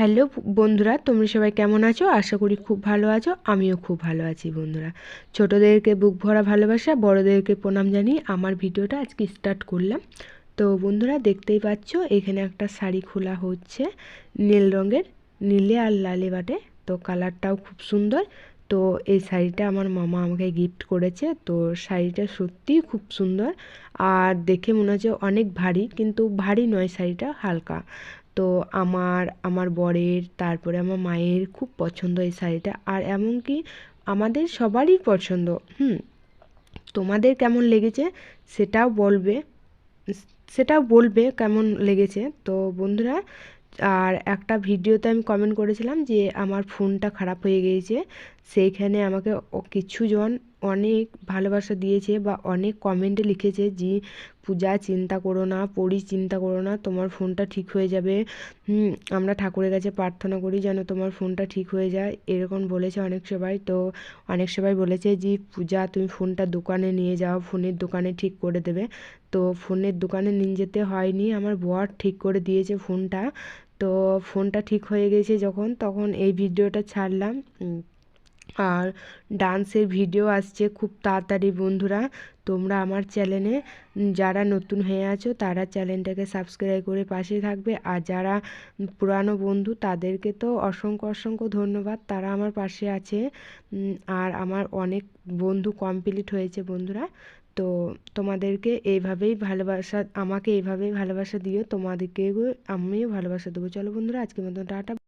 Hello বন্ধুরা, তোমরা সবাই কেমন আছো? আশা করি খুব ভালো আছো। আমিও খুব ভালো আছি বন্ধুরা। ছোটোদেরকে বুক ভরা ভালোবাসা, বড়োদেরকে প্রণাম জানিয়ে আমার ভিডিওটা আজকে স্টার্ট করলাম। তো বন্ধুরা, দেখতেই পাচ্ছ, এখানে একটা শাড়ি খোলা হচ্ছে নীল রঙের, নীলে আর লালে বাটে। তো কালারটাও খুব সুন্দর। তো এই শাড়িটা আমার মামা আমাকে গিফট করেছে। তো শাড়িটা সত্যিই খুব সুন্দর। আর দেখে মনে হচ্ছে অনেক ভারী, কিন্তু ভারী নয় শাড়িটা, হালকা। তো আমার আমার বরের, তারপরে আমার মায়ের খুব পছন্দ এই শাড়িটা। আর এমনকি আমাদের সবারই পছন্দ, হুম? তোমাদের কেমন লেগেছে সেটাও বলবে সেটাও বলবে কেমন লেগেছে। তো বন্ধুরা, আর একটা ভিডিওতে আমি কমেন্ট করেছিলাম যে আমার ফোনটা খারাপ হয়ে গিয়েছে সেইখানে আমাকে কিছুজন অনেক ভালোবাসা দিয়েছে বা অনেক কমেন্টে লিখেছে যে, পূজা, চিন্তা করো না পড়ি চিন্তা করো না, তোমার ফোনটা ঠিক হয়ে যাবে। আমরা ঠাকুরের কাছে প্রার্থনা করি যেন তোমার ফোনটা ঠিক হয়ে যায়। এরকম বলেছে অনেক সবাই। তো অনেক সবাই বলেছে যে, পূজা, তুমি ফোনটা দোকানে নিয়ে যাও ফোনের দোকানে ঠিক করে দেবে। তো ফোনের দোকানে নিয়ে যেতে হয়নি। আমার বর ঠিক করে দিয়েছে ফোনটা তো ফোনটা ঠিক হয়ে গেছে যখন, তখন এই ভিডিওটা ছাড়লাম। আর ডান্সের ভিডিও আসছে খুব তাড়াতাড়ি বন্ধুরা। তোমরা আমার চ্যানেলে যারা নতুন হয়ে আছো তারা চ্যানেলটাকে সাবস্ক্রাইব করে পাশে থাকবে। আর যারা পুরানো বন্ধু তাদেরকে তো অসংখ্য অসংখ্য ধন্যবাদ, তারা আমার পাশে আছে। আর আমার অনেক বন্ধু কমপ্লিট হয়েছে বন্ধুরা। তো তোমাদেরকে এইভাবেই ভালোবাসা, আমাকে এইভাবেই ভালোবাসা দিও তোমাদেরকে আমিও ভালোবাসা দেবো। চলো বন্ধুরা, আজকের মতন টাটা।